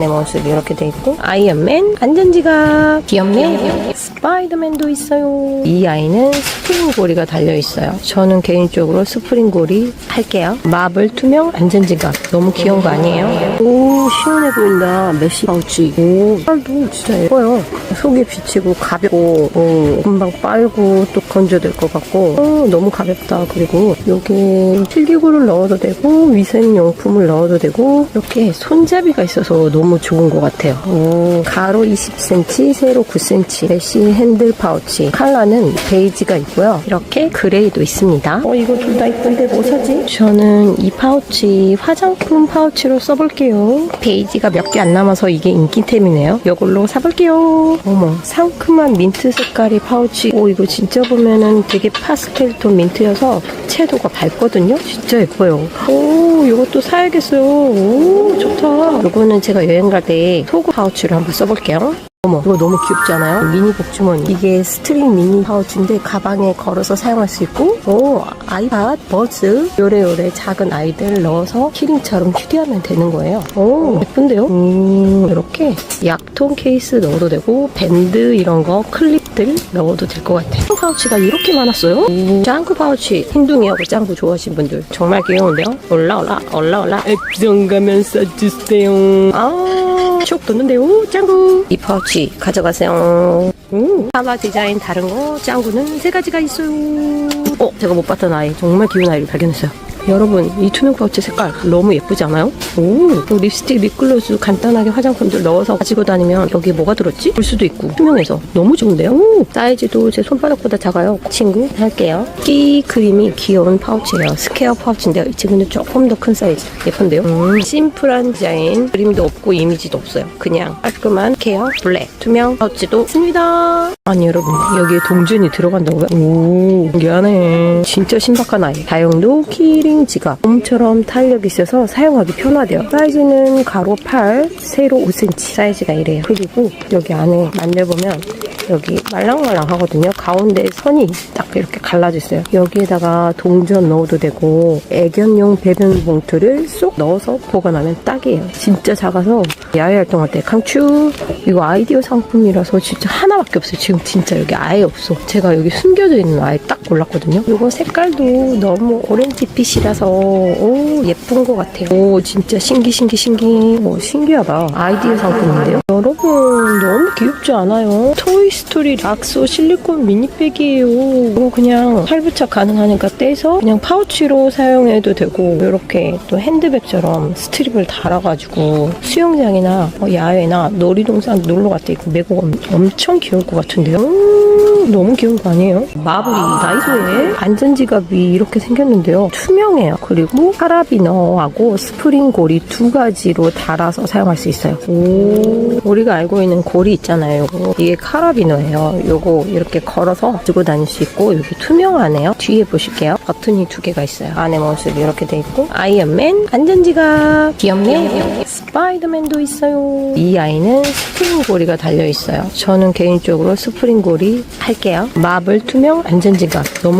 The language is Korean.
내 모습이 이렇게 돼 있고. 아이언맨 안전지가 귀엽네 스파이더맨도 있어요. 이 아이는 스프링 고리가 달려 있어요. 저는 개인적으로 스프링 고리 할게요. 마블 투명 안전지가 너무 귀여운 거 아니에요? 오 시원해 보인다. 메시 파우치. 오 살도 진짜 예뻐요. 속이 비치고 가볍고 오, 금방 빨고 또 건져될 것 같고. 어, 너무 가볍다. 그리고 여기 필기구를 넣어도 되고 위생용품을 넣어도 되고 이렇게 손잡이가 있어서 너무 좋은 것 같아요. 오, 가로 20cm 세로 9cm 메시 핸들 파우치. 컬러는 베이지가 있고요. 이렇게 그레이도 있습니다. 어 이거 둘 다 이쁜데 뭐 사지? 저는 이 파우치 화장품 파우치로 써볼게요. 베이지가 몇 개 안 남아서 이게 인기템이네요. 이걸로 사볼게요. 어머 상큼한 민트 색깔의 파우치. 오 이거 진짜 보면은 되게 파스텔 톤 민트여서 채도가 밝거든요? 진짜 예뻐요. 오 이것도 사야겠어요. 오 좋다. 이거는 제가 여행 갈 때 속옷 파우치로 한번 써볼게요 어머 이거 너무 귀엽지 않아요? 미니 복주머니 이게 스트링 미니 파우치인데 가방에 걸어서 사용할 수 있고 오 아이팟, 버즈 요래요래 작은 아이들 넣어서 키링처럼 휴대하면 되는 거예요 오 예쁜데요? 음 이렇게 약통 케이스 넣어도 되고 밴드 이런 거 클립들 넣어도 될 것 같아요 파우치가 이렇게 많았어요? 오, 짱구 파우치. 흰둥이하고 짱구 좋아하시는 분들. 정말 귀여운데요? 올라올라 올라올라. 액정 가면 써주세요. 아촉 돋는데요? 짱구. 이 파우치 가져가세요. 음, 하마 디자인 다른 거 짱구는 세 가지가 있어요. 어 제가 못 봤던 아이. 정말 귀여운 아이를 발견했어요 여러분 이 투명 파우치 색깔 너무 예쁘지 않아요? 오또 립스틱, 립글로즈 간단하게 화장품들 넣어서 가지고 다니면 여기에 뭐가 들었지? 볼 수도 있고 투명해서. 너무 좋은데요? 오, 사이즈도 제 손바닥보다 작아요. 친구 할게요. 끼 그림이 귀여운 파우치예요. 스퀘어 파우치인데요. 이 친구는 조금 더 큰 사이즈. 예쁜데요? 음, 심플한 디자인. 그림도 없고 이미지도 없어요. 그냥 깔끔한 케어 블랙. 투명 파우치도 있습니다 아니 여러분. 여기에 동전이 들어간다고요? 오 신기하네. 진짜 신박한 아이. 다용도 키링 지갑. 봄처럼 탄력이 있어서 사용하기 편하대요. 사이즈는 가로 8 세로 5cm 사이즈가 이래요. 그리고 여기 안에 만져보면 여기 말랑말랑 하거든요. 가운데 선이 딱 이렇게 갈라져 있어요. 여기에다가 동전 넣어도 되고 애견용 배변 봉투를 쏙 넣어서 보관하면 딱이에요. 진짜 작아서 야외 활동할 때 강추 이거 아이디어 상품이라서 진짜 하나밖에 없어요. 지금 진짜 여기 아예 없어. 제가 여기 숨겨져 있는 아예 딱 골랐거든요. 이거 색깔도 너무 오렌지빛이라서 오 예쁜 것 같아요. 오 진짜 신기 신기 신기. 오 신기하다. 아이디어 상품인데요. 여러분 너무 귀엽지 않아요? 토이스토리 락소 실리콘 미니백이에요 이거 그냥 팔부착 가능하니까 떼서 그냥 파우치로 사용해도 되고 이렇게 또 핸드백처럼 스트립을 달아가지고 수영장이나 뭐 야외나 놀이동산 놀러 갈때 이거 메고 가면 엄청 귀여울 것 같은데요? 음, 너무 귀여운 거 아니에요? 마블이 다이소에 안전지갑이 이렇게 생겼는데요. 투명해요. 그리고 카라비너하고 스프링 고리 두 가지로 달아서 사용할 수 있어요. 오, 우리가 알고 있는 고리 있잖아요. 요거. 이게 카라비너예요. 요거 이렇게 걸어서 들고 다닐 수 있고 여기 투명하네요. 뒤에 보실게요. 버튼이 두 개가 있어요. 안에 모습이 이렇게 돼 있고 아이언맨 안전지갑 귀엽네. 스파이더맨도 있어요. 이 아이는 스프링 고리가 달려 있어요. 저는 개인적으로 스프링 고리 할게요. 마블 투명 안전지갑 너무